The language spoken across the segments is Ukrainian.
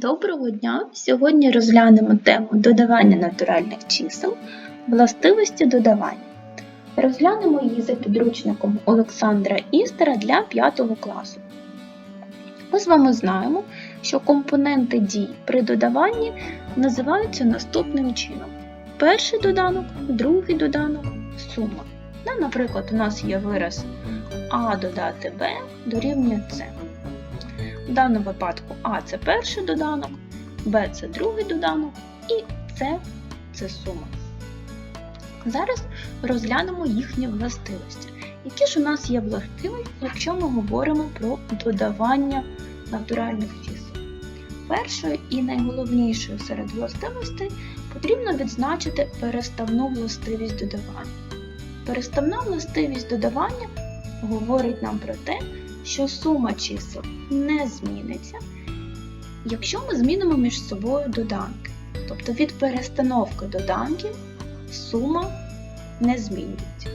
Доброго дня! Сьогодні розглянемо тему додавання натуральних чисел, властивості додавання. Розглянемо її за підручником Олександра Істера для 5 класу. Ми з вами знаємо, що компоненти дій при додаванні називаються наступним чином: перший доданок, другий доданок, сума. Ну, Наприклад, у нас є вираз А додати Б дорівнює С. В даному випадку А це перший доданок, Б це другий доданок і С це сума. Зараз розглянемо їхні властивості. Які ж у нас є властивості, якщо ми говоримо про додавання натуральних чисел? Першою і найголовнішою серед властивостей потрібно відзначити переставну властивість додавання. Переставна властивість додавання говорить нам про те, що сума чисел не зміниться, якщо ми змінимо між собою доданки. Тобто від перестановки доданків сума не змінюється.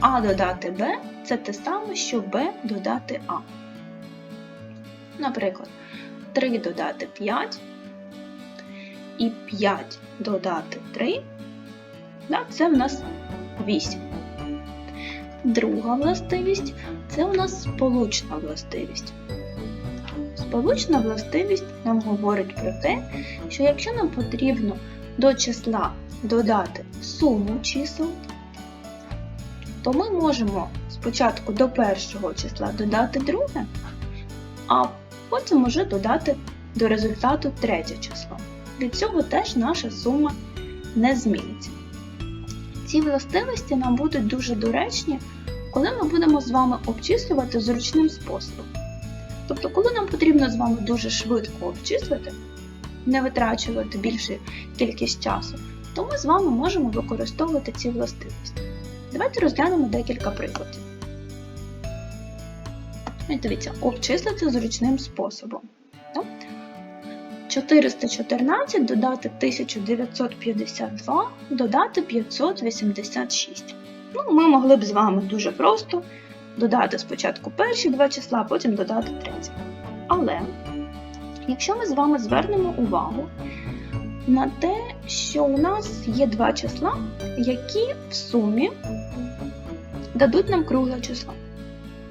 А додати Б це те саме, що Б додати А. Наприклад, 3 додати 5 і 5 додати 3, це в нас 8. Друга властивість це у нас сполучна властивість. Сполучна властивість нам говорить про те, що якщо нам потрібно до числа додати суму чисел, то ми можемо спочатку до першого числа додати друге, а потім уже додати до результату третє число. Від цього теж наша сума не зміниться. Ці властивості нам будуть дуже доречні, коли ми будемо з вами обчислювати зручним способом. Тобто, коли нам потрібно з вами дуже швидко обчислити, не витрачувати більшу кількість часу, то ми з вами можемо використовувати ці властивості. Давайте розглянемо декілька прикладів. Дивіться, обчислити зручним способом. 414 додати 1952 додати 586. Ну, ми могли б з вами дуже просто додати спочатку перші два числа, а потім додати третє. Але якщо ми з вами звернемо увагу на те, що у нас є два числа, які в сумі дадуть нам кругле число.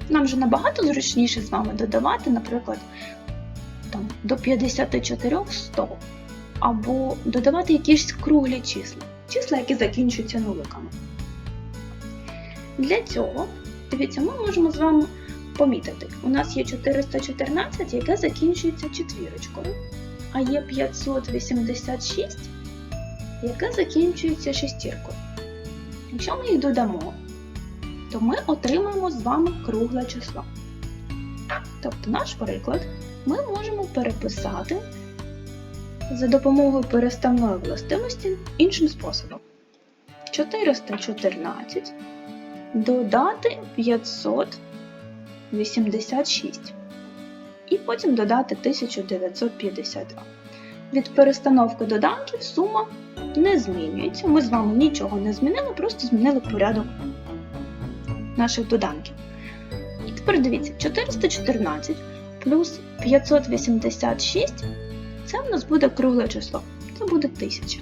Нам же набагато зручніше з вами додавати, наприклад, там, до 54 100, або додавати якісь круглі числа, числа, які закінчуються нуликами. Для цього, дивіться, ми можемо з вами помітити, у нас є 414, яке закінчується четвірочкою, а є 586, яке закінчується шестіркою. Якщо ми їх додамо, то ми отримаємо з вами кругле число. Тобто наш приклад ми можемо переписати за допомогою переставної властивості іншим способом. 414 додати 586 і потім додати 1952. Від перестановки доданків сума не змінюється. Ми з вами нічого не змінили, просто змінили порядок наших доданків. І тепер дивіться, 414 плюс 586 це в нас буде кругле число. Це буде 1000.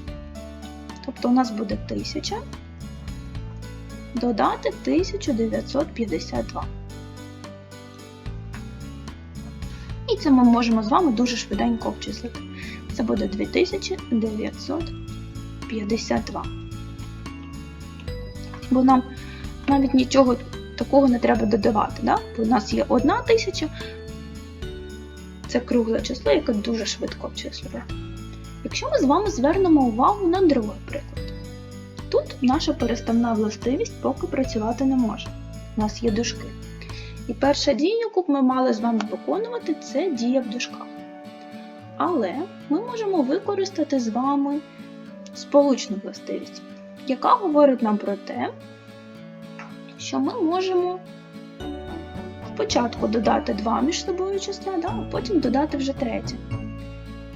Тобто у нас буде 1000 додати 1952. І це ми можемо з вами дуже швиденько обчислити. Це буде 2952. Бо нам навіть нічого такого не треба додавати. Да? Бо у нас є 1000, це кругле число, яке дуже швидко обчислювати. Якщо ми з вами звернемо увагу на другий приклад, тут наша переставна властивість поки працювати не може. У нас є дужки. І перша дія, яку б ми мали з вами виконувати, це дія в дужках. Але ми можемо використати з вами сполучну властивість, яка говорить нам про те, що ми можемо спочатку додати два між собою числа, да, а потім додати вже третє.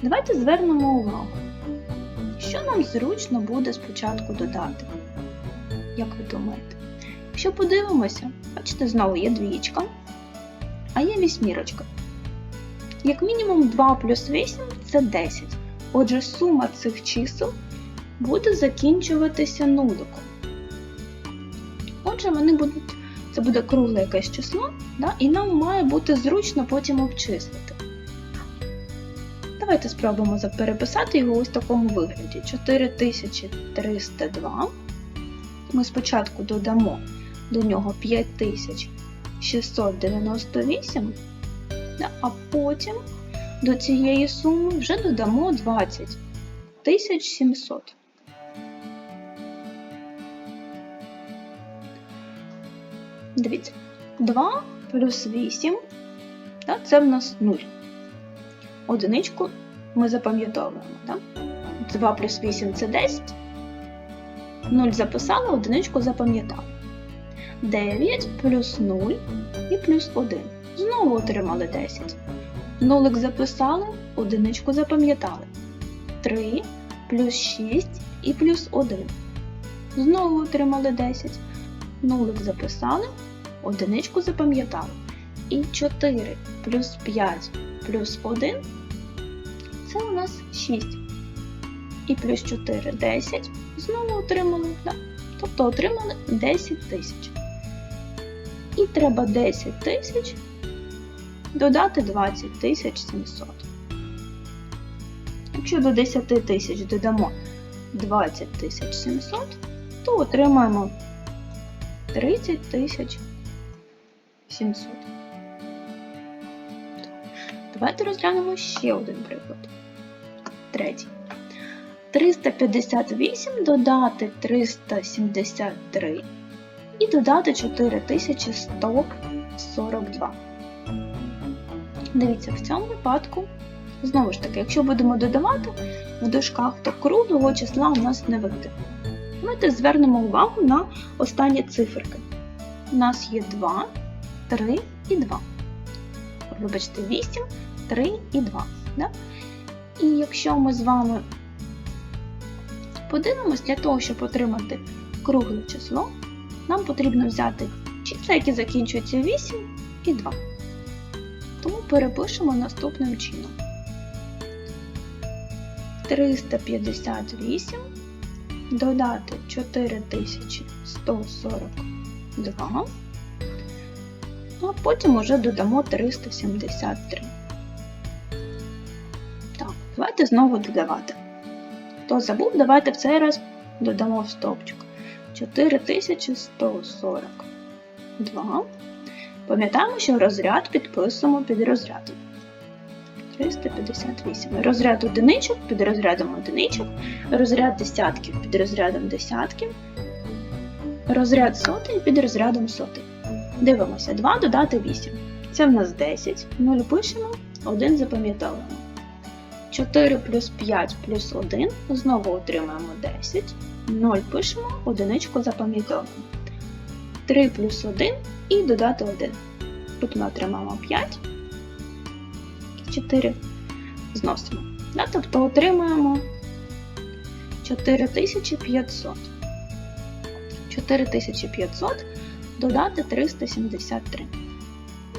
Давайте звернемо увагу, що нам зручно буде спочатку додати. Як ви думаєте? Якщо подивимося, бачите, знову є двічка, а є вісьмірочка. Як мінімум 2 плюс 8 це 10. Отже, сума цих чисел буде закінчуватися нуликом. Отже, вони будуть, це буде кругле якесь число, да? і нам має бути зручно потім обчислити. Давайте спробуємо переписати його ось в такому вигляді. 4302. Ми спочатку додамо до нього 5698, а потім до цієї суми вже додамо 20 700. Дивіться, 2 плюс 8 це в нас 0. Одиничку ми запам'ятовуємо. Да? 2 плюс 8 це 10. 0 записали, одиничку запам'ятали. 9 плюс 0 і плюс 1. Знову отримали 10. Нулик записали, одиничку запам'ятали. 3 плюс 6 і плюс 1. Знову отримали 10. Нулик записали, одиничку запам'ятали. І 4 плюс 5 плюс 1 це у нас 6. І плюс 4 10. Знову отримали, да? тобто отримали 10 тисяч. І треба 10 тисяч додати 20 тисяч 700. Якщо до 10 тисяч додамо 20 тисяч 700, то отримаємо 30 тисяч 700. Давайте розглянемо ще один приклад. Третій. 358 додати 373 і додати 4142. Дивіться, в цьому випадку, знову ж таки, якщо будемо додавати в дужках, то круглого числа у нас не вийде. Давайте звернемо увагу на останні циферки. У нас є 2, 3 і 2. Вибачте, 8, 3 і 2. Да? І якщо ми з вами подивимось, для того, щоб отримати кругле число, нам потрібно взяти числа, які закінчуються 8 і 2. Тому перепишемо наступним чином. 358 додати 4142, а потім уже додамо 373. Давайте знову додавати. Хто забув, давайте в цей раз додамо в стовпчик. 4142. Пам'ятаємо, що розряд підписуємо під розрядом. 358. Розряд одиничок під розрядом одиничок, розряд десятків під розрядом десятків, розряд сотень під розрядом сотень. Дивимося, 2 додати 8. Це в нас 10. 0 пишемо, 1 запам'ятовуємо. 4 плюс 5 плюс 1. Знову отримаємо 10. 0 пишемо, одиничку запам'ятовуємо. 3 плюс 1 і додати 1. Тут ми отримаємо 5. 4 зносимо. Да, тобто отримаємо 4500. 4500 додати 373.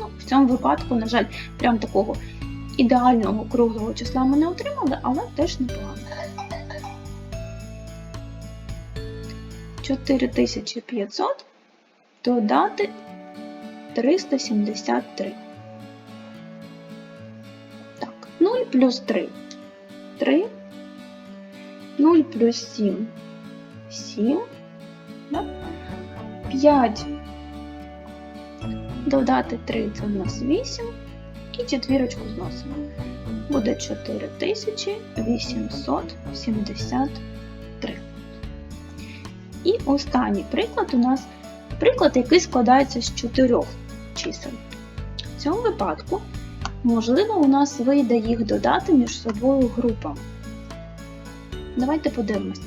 Ну, в цьому випадку, на жаль, прям такого ідеального круглого числа ми не отримали, але теж непогано. 4500 додати 373. Так, 0 плюс 3. 3. 0 плюс 7. 7. Да? 5. Додати 3 це у нас 8. І четвірочку зносимо. Буде 4873. І останній приклад у нас приклад, який складається з чотирьох чисел. В цьому випадку, можливо, у нас вийде їх додати між собою групами. Давайте подивимось.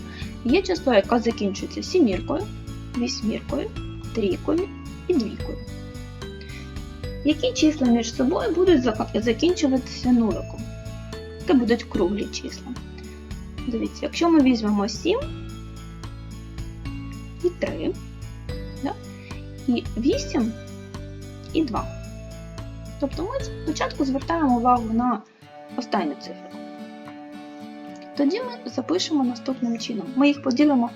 Є число, яке закінчується сіміркою, вісьміркою, трійкою і двійкою. Які числа між собою будуть закінчуватися нуликом? Це будуть круглі числа. Дивіться, якщо ми візьмемо 7 і 3, да? і 8 і 2. Тобто ми спочатку звертаємо увагу на останню цифру. Тоді ми запишемо наступним чином. Ми їх поділимо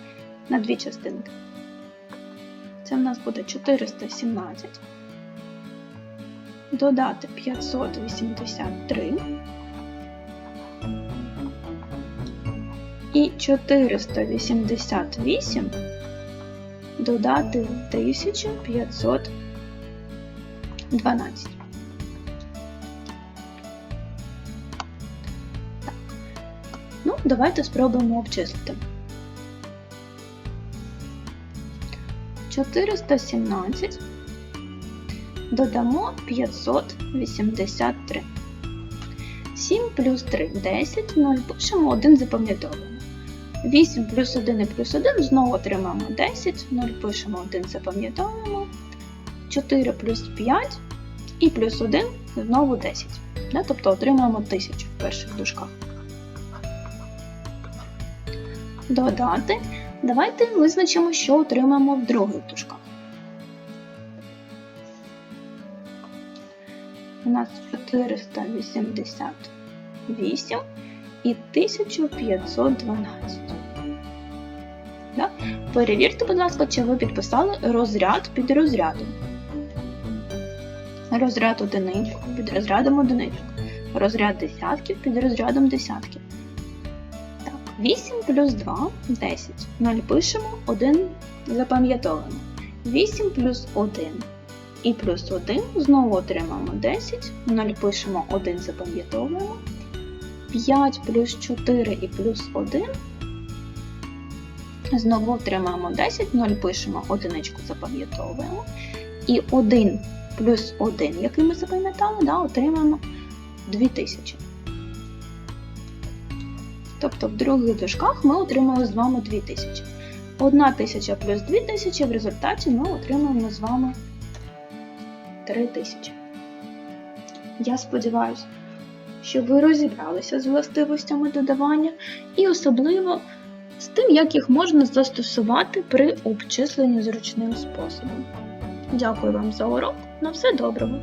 на дві частинки. Це в нас буде 417. Додати 583 і 488 додати 1512. Так. Ну, давайте спробуємо обчислити. 417 додамо 583. 7 плюс 3 10, 0, пишемо 1 запам'ятовуємо. 8 плюс 1 і плюс 1 знову отримаємо 10, 0 пишемо 1 запам'ятовуємо. 4 плюс 5 і плюс 1 знову 10. Да? Тобто отримаємо 1000 в перших дужках. Додати. Давайте визначимо, що отримаємо в других дужках. У нас 488 і 1512. Да? Перевірте, будь ласка, чи ви підписали розряд під розрядом. Розряд одиничок під розрядом одиничок. Розряд десятків під розрядом десятків. Так, 8 плюс 2 10. 0 пишемо, 1 запам'ятовуємо. 8 плюс 1 і плюс 1 знову отримаємо 10. 0 пишемо, 1 запам'ятовуємо. 5 плюс 4 і плюс 1. Знову отримаємо 10, 0 пишемо, одиничку запам'ятовуємо. І 1 плюс 1, який ми запам'ятали, да, отримаємо 2000. Тобто в других дужках ми отримали з вами 2000. 1000 плюс 2000 в результаті ми отримаємо з вами 3000. Я сподіваюся, що ви розібралися з властивостями додавання і особливо з тим, як їх можна застосувати при обчисленні зручним способом. Дякую вам за урок. На все доброго!